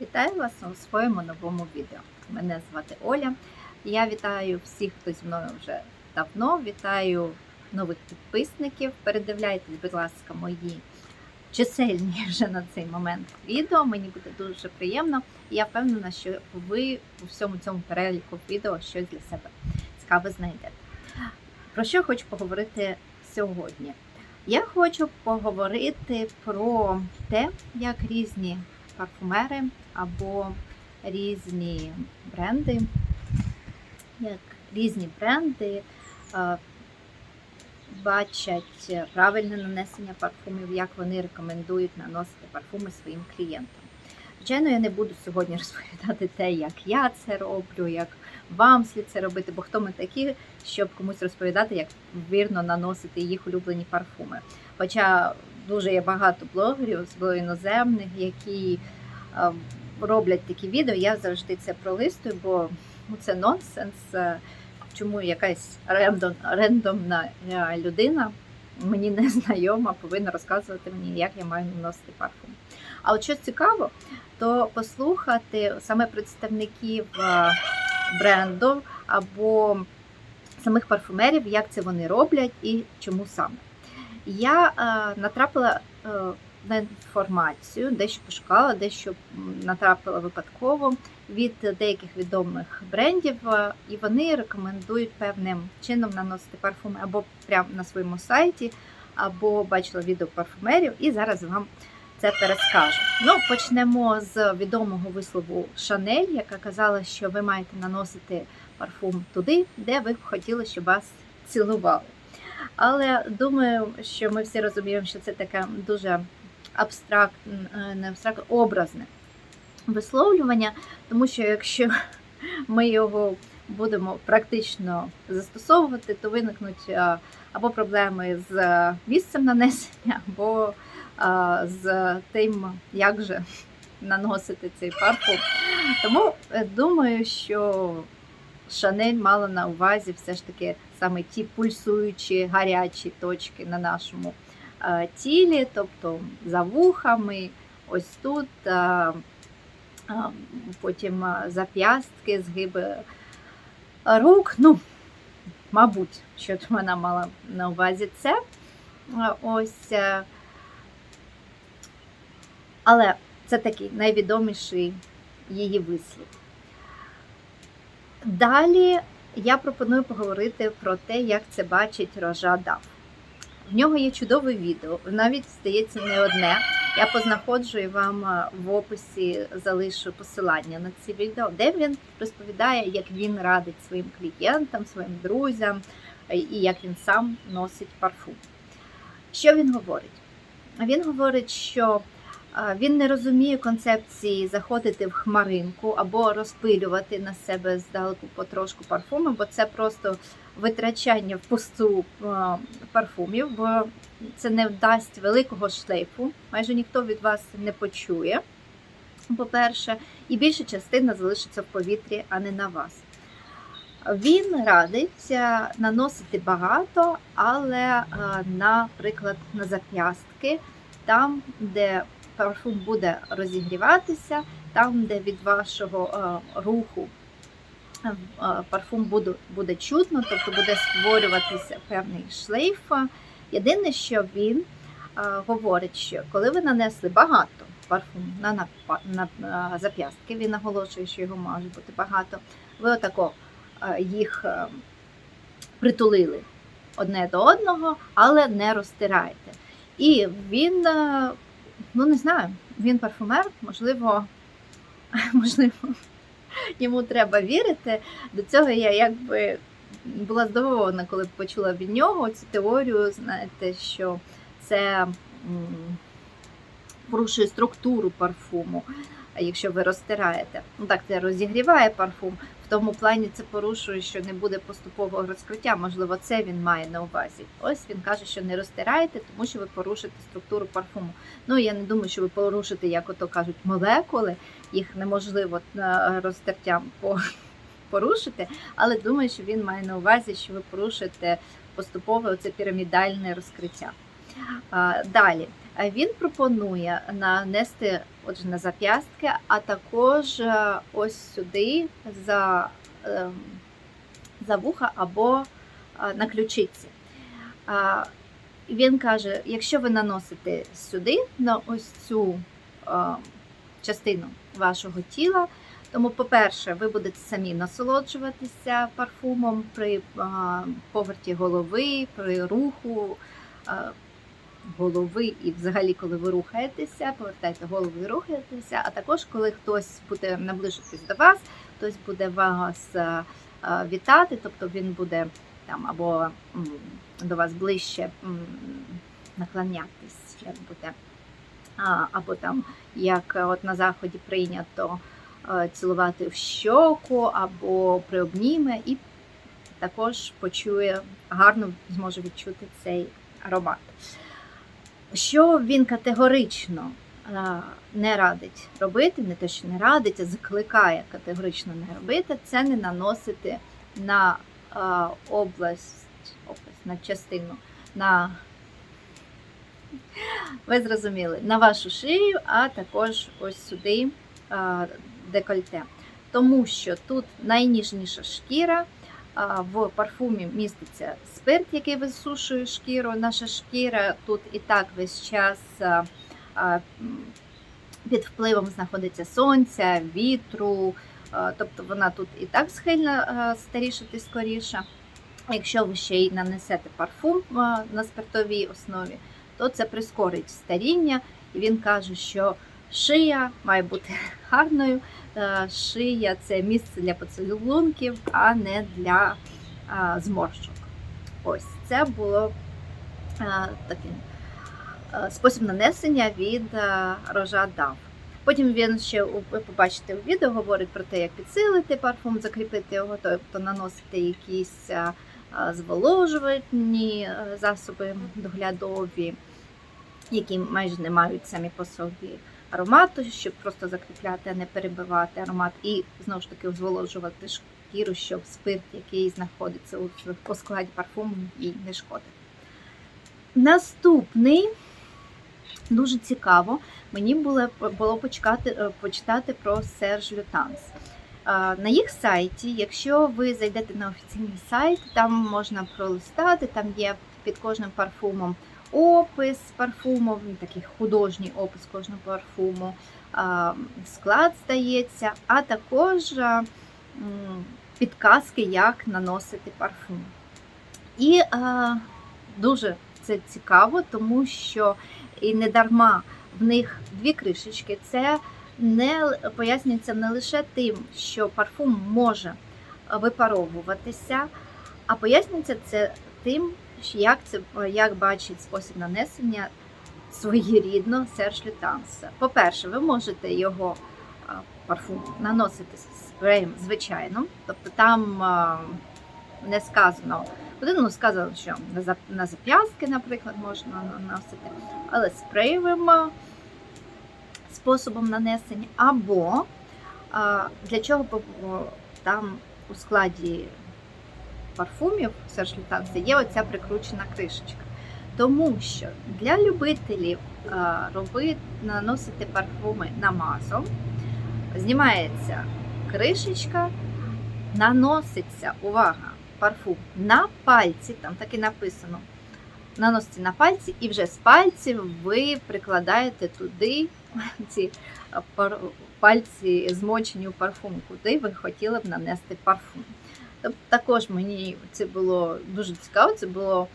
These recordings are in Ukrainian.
Вітаю вас у своєму новому відео. Мене звати Оля. Я вітаю всіх, хто зі мною вже давно. Вітаю нових підписників. Передивляйтесь, будь ласка, мої чисельні вже на цей момент відео. Мені буде дуже приємно. Я впевнена, що ви у всьому цьому переліку відео щось для себе цікаве знайдете. Про що я хочу поговорити сьогодні? Я хочу поговорити про те, як різні парфумери або різні бренди, як різні бренди е, бачать правильне нанесення парфумів, як вони рекомендують наносити парфуми своїм клієнтам. Звичайно, я не буду сьогодні розповідати те, як я це роблю, як вам слід це робити, бо хто ми такі, щоб комусь розповідати, як вірно наносити їх улюблені парфуми. Хоча дуже є багато блогерів, особливо іноземних, які е, роблять такі відео, я завжди це пролистую, бо ну, це нонсенс. Е, Чому якась рендом, рендомна е, людина, мені не знайома, повинна розказувати мені, як я маю наносити парфум. А от що цікаво, то послухати саме представників е, бренду або самих парфумерів, як це вони роблять і чому саме. Я е, натрапила е, на інформацію, дещо пошукала, дещо натрапила випадково від деяких відомих брендів, е, і вони рекомендують певним чином наносити парфуми або прямо на своєму сайті, або бачила відео парфумерів, і зараз вам це перескажу. Ну, почнемо з відомого вислову Шанель, яка казала, що ви маєте наносити парфум туди, де ви б хотіли, щоб вас цілували. Але думаю, що ми всі розуміємо, що це таке дуже абстрактне, не абстрактне, образне висловлювання, тому що якщо ми його будемо практично застосовувати, то виникнуть або проблеми з місцем нанесення, або з тим, як же наносити цей парфум. Тому е, думаю, що Шанель мала на увазі все ж таки саме ті пульсуючі гарячі точки на нашому е, тілі, тобто за вухами, ось тут, е, е, потім зап'ястки, згиби рук. Ну, мабуть, що вона мала на увазі це. Ось. Але це такий найвідоміший її вислів. Далі я пропоную поговорити про те, як це бачить Рожа Дав. В нього є чудове відео, навіть здається, не одне. Я познаходжу і вам в описі залишу посилання на це відео, де він розповідає, як він радить своїм клієнтам, своїм друзям е, і як він сам носить парфум. Що він говорить? Він говорить, що він не розуміє концепції заходити в хмаринку або розпилювати на себе здалеку потрошку парфуми, бо це просто витрачання впусту а, парфумів, бо це не дасть великого шлейфу. Майже ніхто від вас не почує. По-перше, і більша частина залишиться в повітрі, а не на вас. Він радить е, наносити багато, але, е, наприклад, на зап'ястки, там, де парфум буде розігріватися, там, де від вашого е, руху е, парфум буде, буде чутно, тобто буде створюватися певний шлейф. Єдине, що він е, говорить, що коли ви нанесли багато парфуму на, на, на, на зап'ястки, він наголошує, що його може бути багато, ви отако їх притулили одне до одного, але не розтираєте. І він, ну не знаю, він парфумер, можливо, можливо, йому треба вірити. До цього я якби була здивована, коли почула від нього цю теорію, знаєте, що це порушує структуру парфуму, якщо ви розтираєте. Ну так, це розігріває парфум. В тому плані це порушує, що не буде поступового розкриття. Можливо, це він має на увазі. Ось він каже, що не розтираєте, тому що ви порушите структуру парфуму. Ну я не думаю, що ви порушите, як ото кажуть, молекули. Їх неможливо е, розтертям по порушити, але думаю, що він має на увазі, що ви порушите поступове оце пірамідальне розкриття. Далі Він пропонує нанести отже, на зап'ястки, а також е, ось сюди за, ем, за вуха або е, на ключиці. Він каже, якщо ви наносите сюди, на ось цю е, частину вашого тіла, тому, по-перше, ви будете самі насолоджуватися парфумом при поверті голови, при руху голови, і взагалі, коли ви рухаєтеся, повертаєте голову і рухаєтеся, а також коли хтось буде наближитись до вас, хтось буде вас а, а, вітати, тобто він буде там або до вас ближче наклонятись, як буде, або там, як от на заході прийнято е, цілувати в щоку або приобніме, і також почує, гарно зможе відчути цей аромат. Що він категорично не радить робити, не те, що не радить, а закликає категорично не робити, це не наносити на область, область, на частину, на ви зрозуміли, на вашу шию, а також ось сюди декольте. Тому що тут найніжніша шкіра, в парфумі міститься спирт, який висушує шкіру. Наша шкіра тут і так весь час під впливом знаходиться сонця, вітру, тобто вона тут і так схильна старішати скоріше. Якщо ви ще й нанесете парфум на спиртовій основі, то це прискорить старіння. І він каже, що шия має бути гарною. Е, Шия це місце для поцілунків, а не для а, зморщок. Ось це було а, таким спосіб нанесення від рожа дав. Потім він ще ви побачите у відео, говорить про те, як підсилити парфум, закріпити його, тобто наносити якісь зволожувальні засоби доглядові, які майже не мають самі по собі аромату, щоб просто закріпляти, а не перебивати аромат, і знову ж таки зволожувати шкіру, щоб спирт, який знаходиться у, складі парфуму, їй не шкодив. Наступний дуже цікаво. Мені було, було почекати, е, почитати про Серж Лютанс. На їх сайті, якщо ви зайдете на офіційний сайт, там можна пролистати, там є під кожним парфумом опис парфуму, такий художній опис кожного парфуму, склад здається, а також підказки, як наносити парфум. І дуже це цікаво, тому що і не дарма в них дві кришечки. Це не пояснюється не лише тим, що парфум може випаровуватися, а пояснюється це тим, як це як бачить спосіб нанесення своєрідно Серж Лютанса. По-перше, ви можете його парфум наносити спреєм звичайним, тобто там не сказано. Ну сказано, що на зап- зап'ястки, наприклад, можна наносити, але спреєвим способом нанесення, або для чого там у складі парфумів Серж Лютанса є оця прикручена кришечка. Тому що для любителів а, робити, наносити парфуми намазом, знімається кришечка, наноситься, увага, парфум на пальці, там так і написано. Наносите на пальці, і вже з пальців ви прикладаєте туди ці пар- пальці змочені у парфум, куди ви хотіли б нанести парфум. Також мені це було дуже цікаво, це було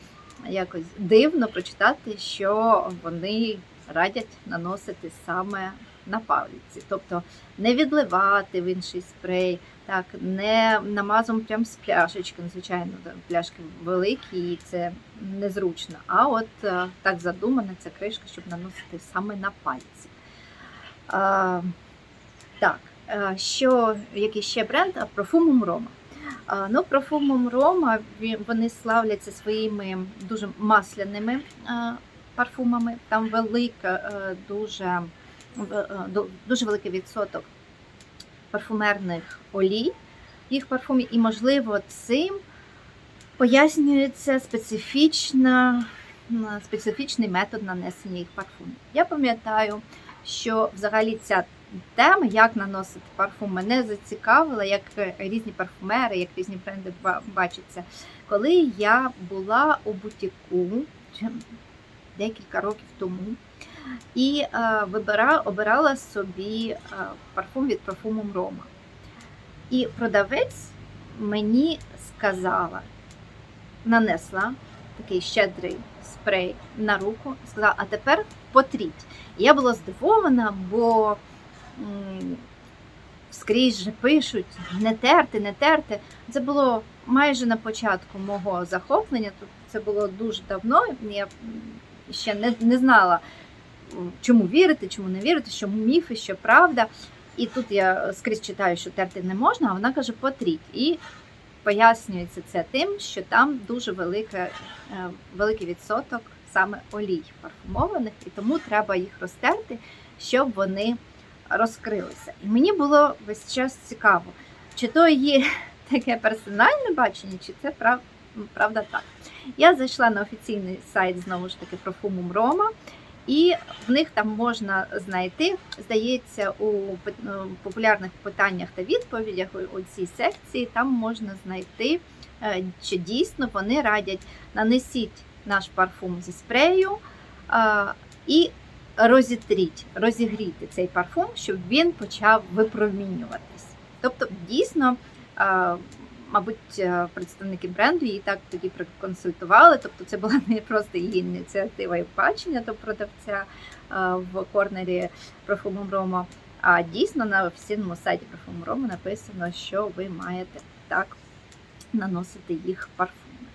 якось дивно прочитати, що вони радять наносити саме на палиці. Тобто не відливати в інший спрей, так, не намазом прям з пляшечки. Звичайно, пляшки великі і це незручно. А от е, так задумана ця кришка, щоб наносити саме на пальці. А, так, е, що який ще бренд? А, Парфумум Рома. Ну, парфумом Рома вони славляться своїми дуже масляними парфумами. Там велика, е, дуже, е, ду- дуже великий відсоток парфумерних олій їх парфумі, і, можливо, цим пояснюється специфічна специфічний метод нанесення їх парфумів. Я пам'ятаю, що взагалі ця тема, як наносити парфум, мене зацікавила, як е, різні парфумери, як різні бренди бачаться. Коли я була у бутіку декілька років тому і е, вибира, обирала собі е, парфум від парфумом Рома. І продавець мені сказала, нанесла такий щедрий спрей на руку, сказала, а тепер потріть. Я була здивована, бо скрізь же пишуть не терти, не терти. Це було майже на початку мого захоплення. Це було дуже давно. Я ще не, не знала, чому вірити, чому не вірити, що міфи, що правда. І тут я скрізь читаю, що терти не можна, а вона каже, потріть. І пояснюється це тим, що там дуже велика, е, великий відсоток саме олій парфумованих, і тому треба їх розтерти, щоб вони розкрилися. І мені було весь час цікаво, чи то є таке персональне бачення, чи це прав, правда так. Я зайшла на офіційний сайт знову ж таки парфумум Рома. І в них там можна знайти, здається, у ну, популярних питаннях та відповідях у- у цій секції там можна знайти, е, чи дійсно вони радять нанесіть наш парфум зі спрею і розітріть, розігріти цей парфум, щоб він почав випромінюватись. Тобто, дійсно, мабуть, е, представники бренду її так тоді проконсультували. Тобто, це була не просто її ініціатива і бачення до продавця в корнері парфумом Рома. А дійсно на офіційному сайті парфуму Рома написано, що ви маєте так наносити їх парфуми.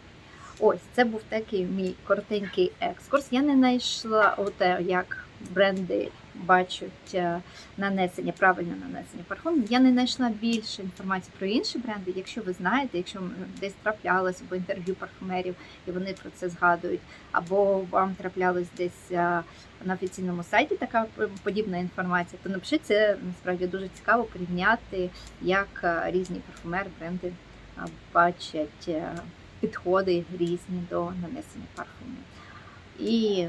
Ось це був такий мій коротенький екскурс. Я не знайшла те, як бренди бачать е, нанесення, правильне нанесення парфумів. Я не знайшла більше інформації про інші бренди. Якщо ви знаєте, якщо десь траплялось або інтерв'ю парфумерів, і вони про це згадують, або вам траплялось десь е, на офіційному сайті така подібна інформація, то напишіть це насправді дуже цікаво порівняти, як е, різні парфумери, бренди бачать е, підходи різні до нанесення парфумів. І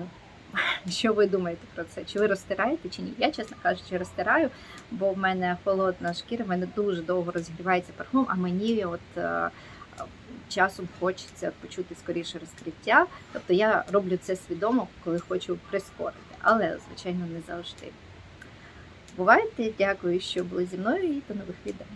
що ви думаєте про це? Чи ви розтираєте, чи ні? Я, чесно кажучи, розтираю, бо в мене холодна шкіра, в мене дуже довго розігрівається парфум, а мені от е, часом хочеться почути скоріше розкриття. Тобто я роблю це свідомо, коли хочу прискорити, але, звичайно, не завжди. Бувайте, дякую, що були зі мною і до нових відео.